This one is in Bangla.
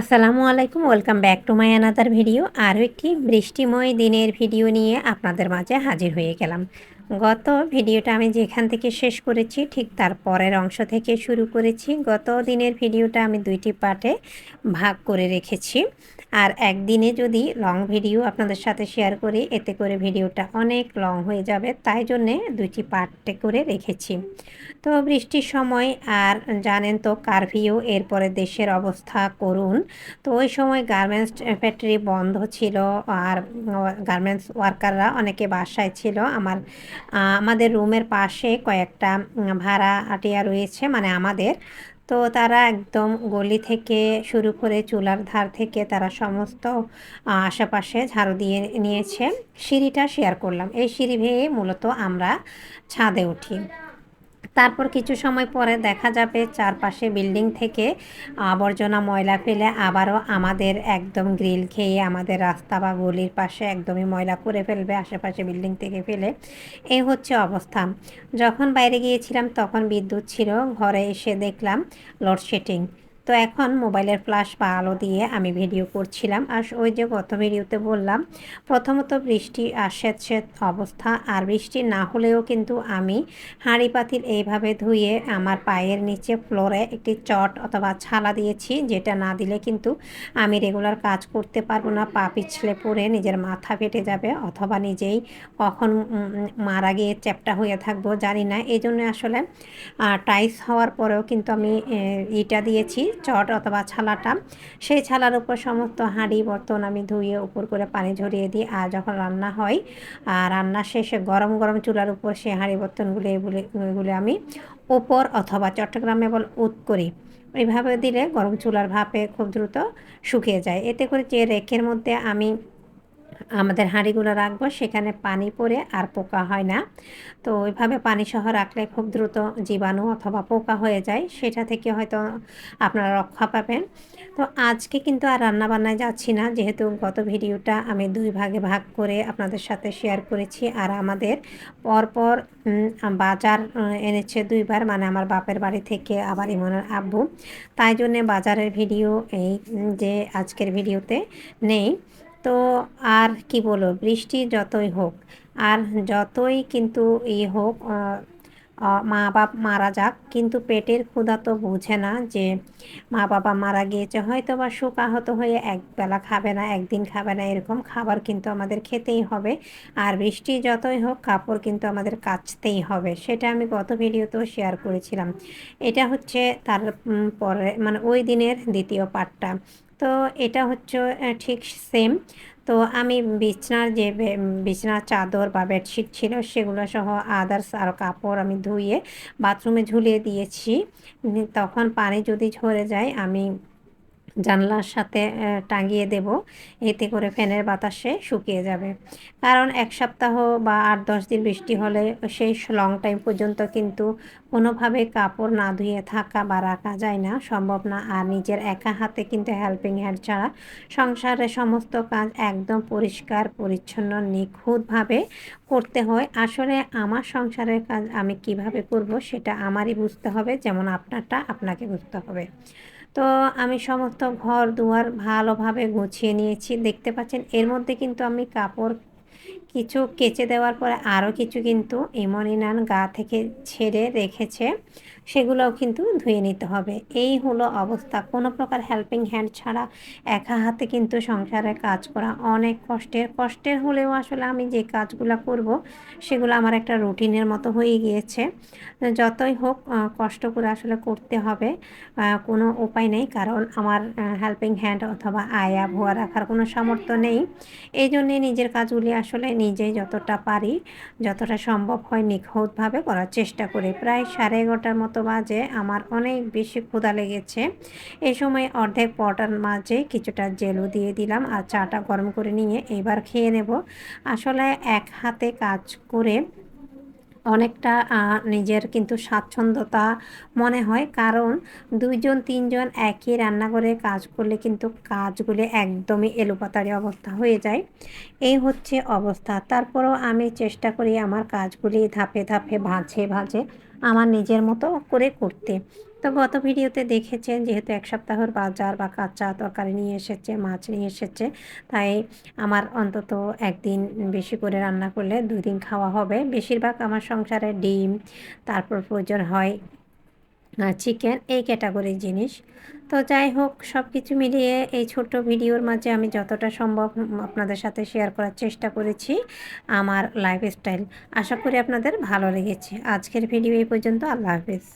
আসসালামু আলাইকুম, welcome back to my another video. আরও একটি বৃষ্টিময় দিনের ভিডিও নিয়ে আপনাদের মাঝে হাজির হয়ে গেলাম। গত ভিডিওটা আমি যেখান থেকে শেষ করেছি, ঠিক তার পরের অংশ থেকে শুরু করেছি। গত দিনের ভিডিওটা আমি দুইটি পার্টে ভাগ করে রেখেছি। আর একদিনে যদি লং ভিডিও আপনাদের সাথে শেয়ার করি, এতে করে ভিডিওটা অনেক লং হয়ে যাবে, তাই জন্যে দুইটি পার্টে করে রেখেছি। তো বৃষ্টির সময়, আর জানেন তো কারভিউ এরপরে দেশের অবস্থা করুন। তো ওই সময় গার্মেন্টস ফ্যাক্টরি বন্ধ ছিল, আর গার্মেন্টস ওয়ার্কাররা অনেকে বাসায় ছিল, আমার আমাদের রুমের পাশে কয়েকটা ভাড়া আটিয়া রয়েছে মানে আমাদের। তো তারা একদম গলি থেকে শুরু করে চুলার ধার থেকে তারা সমস্ত আশেপাশে ঝাড়ু দিয়ে নিয়েছে। সিঁড়িটা শেয়ার করলাম। এই সিঁড়ি ভেঙে মূলত আমরা ছাদে উঠি। তারপর কিছু সময় পরে দেখা যাবে চারপাশে বিল্ডিং থেকে আবর্জনা ময়লা ফেলে আবারও আমাদের একদম গ্রিল খেয়ে আমাদের রাস্তা বা গলির পাশে একদমই ময়লা করে ফেলবে, আশেপাশে বিল্ডিং থেকে ফেলে। এই হচ্ছে অবস্থা। যখন বাইরে গিয়েছিলাম তখন বিদ্যুৎ ছিল, ঘরে এসে দেখলাম লোডশেডিং তো এখন মোবাইলের ফ্ল্যাশ বা আলো দিয়ে আমি ভিডিও করছিলাম। আর ওই যে গত ভিডিওতে বললাম, প্রথমত বৃষ্টি আসেছে অবস্থা। আর বৃষ্টি না হলেও কিন্তু আমি হাঁড়ি পাতিল এইভাবে ধুয়ে আমার পায়ের নিচে ফ্লোরে একটি চট অথবা ছালা দিয়েছি, যেটা না দিলে কিন্তু আমি রেগুলার কাজ করতে পারব না। পা পিছলে পড়ে নিজের মাথা ফেটে যাবে অথবা নিজেই কখন মারা গিয়ে চ্যাপটা হয়ে থাকব, জানি না। এই জন্য আসলে টাইস হওয়ার পরেও কিন্তু আমি ইটা দিয়েছি। চট অথবা ছালাটা। সেই ছালার উপর সমস্ত হাঁড়ি, বর্তন আমি ধুয়ে উপর করে পানি ঝরিয়ে দিই। আর যখন রান্না হয়, আর রান্না শেষে গরম গরম চুলার উপর সেই হাঁড়ি, বর্তনগুলো, এগুলো আমি ওপর অথবা চট্টগ্রামে বল উত করি। এইভাবে দিলে গরম চুলার ভাপে খুব দ্রুত শুকিয়ে যায়। এতে করে যে রেকের মধ্যে আমি আমাদের হাঁড়িগুলো রাখব, সেখানে পানি পড়ে আর পোকা হয় না। তো ওইভাবে পানি সহ রাখলে খুব দ্রুত জীবাণু অথবা পোকা হয়ে যায়, সেটা থেকে হয়তো আপনারা রক্ষা পাবেন। তো আজকে কিন্তু আর রান্নাবান্নায় যাচ্ছি না, যেহেতু গত ভিডিওটা আমি দুই ভাগে ভাগ করে আপনাদের সাথে শেয়ার করেছি আর আমাদের পরপর বাজার এনেছে দুইবার মানে আমার বাপের বাড়ি থেকে আবার ইমনের আব্বু। তাই জন্যে বাজারের ভিডিও এই যে আজকের ভিডিওতে নেই। তো আর কি বলো বৃষ্টি যতই হোক, আর যতই কিন্তু ই হোক মা বাপ মারা যাক, কিন্তু পেটের ক্ষুধা তো বুঝে না যে মা বাবা মারা গিয়েছে হয়তো বা আহত হয়ে একবেলা খাবে না, একদিন খাবে না, এরকম খাবার কিন্তু আমাদের খেতেই হবে। আর বৃষ্টি যতই হোক, কাপড় কিন্তু আমাদের কাচতেই হবে, সেটা আমি গত ভিডিওতেও শেয়ার করেছিলাম। এটা হচ্ছে তার পরে মানে ওই দিনের দ্বিতীয় পার্টটা তো এটা হচ্ছে ঠিক সেম তো আমি বিছনার যে বিছনার চাদর বা বেডশিট ছিল সেগুলো সহ আদার্স আর কাপড় আমি ধুয়ে বাথরুমে ঝুলিয়ে দিয়েছি। তখন পানি যদি ঝরে যায়, আমি জানলার সাথে টাঙিয়ে দেব। এতে করে ফ্যানের বাতাসে শুকিয়ে যাবে। কারণ এক সপ্তাহ বা আট, দশ দিন বৃষ্টি হলে সেই লং টাইম পর্যন্ত কিন্তু কোনোভাবে কাপড় না ধুয়ে থাকা বা রাখা যায় না, সম্ভব না। আর নিজের একা হাতে কিন্তু হেল্পিং হ্যান্ড ছাড়া সংসারের সমস্ত কাজ একদম পরিষ্কার, পরিচ্ছন্ন, নিখুঁতভাবে করতে হয়। আসলে আমার সংসারের কাজ আমি কীভাবে করব সেটা আমারই বুঝতে হবে, যেমন আপনারটা আপনাকে বুঝতে হবে। তো আমি সমস্ত ঘর দুয়ার ভালোভাবে গুছিয়ে নিয়েছি। দেখতে পাচ্ছেন, এর মধ্যে কিন্তু আমি কাপড় কিছু কেচে দেওয়ার পরে আরও কিছু কিন্তু ইমনিনান গা থেকে ছেড়ে রেখেছে, সেগুলোও কিন্তু ধুয়ে নিতে হবে। এই হলো অবস্থা। কোনো প্রকার হেল্পিং হ্যান্ড ছাড়া একা হাতে কিন্তু সংসারে কাজ করা অনেক কষ্টের। কষ্টের হলেও আসলে আমি যে কাজগুলো করব, সেগুলো আমার একটা রুটিনের মতো হয়ে গিয়েছে। যতই হোক কষ্ট করে আসলে করতে হবে। কোনো উপায় নেই, কারণ আমার হেল্পিং হ্যান্ড অথবা আয়া ভুয়া রাখার কোনো সামর্থ্য নেই। এই জন্যে নিজের কাজগুলি আসলে নিজেই যতটা পারি, যতটা সম্ভব হয় নিখুঁতভাবে করার চেষ্টা করি। প্রায় সাড়ে এগারোটার মতো বাজে, আমার অনেক বেশি ক্ষুধা লেগেছে। এই সময় অর্ধেক পটার মাঝে কিছুটা জেলু দিয়ে দিলাম আর চাটা গরম করে নিয়ে এবার খেয়ে নেব। আসলে এক হাতে কাজ করে অনেকটা নিজের কিন্তু স্বাচ্ছন্দ্যতা মনে হয়। কারণ দুইজন, তিনজন একই রান্নাঘরে কাজ করলে কিন্তু কাজগুলি একদমই এলোপাতারি অবস্থা হয়ে যায়। এই হচ্ছে অবস্থা। তারপরও আমি চেষ্টা করি আমার কাজগুলি ধাপে ধাপে, ভাঁজে ভাঁজে আমার নিজের মতো করে করতে। তো গত ভিডিওতে দেখেছেন যেহেতু এক সপ্তাহর বাজার বা কাঁচা তরকারি নিয়ে এসেছে, মাছ নিয়ে এসেছে, তাই আমার অন্তত একদিন বেশি করে রান্না করলে দুই দিন খাওয়া হবে। বেশিরভাগ আমার সংসারে ডিম, তারপর প্রয়োজন হয় চিকেন এই ক্যাটাগরির জিনিস। তো যাই হোক সব কিছু মিলিয়ে এই ছোট্ট ভিডিওর মাঝে আমি যতটা সম্ভব আপনাদের সাথে শেয়ার করার চেষ্টা করেছি আমার লাইফস্টাইল আশা করি আপনাদের ভালো লেগেছে। আজকের ভিডিও এই পর্যন্ত। আল্লাহ হাফেজ।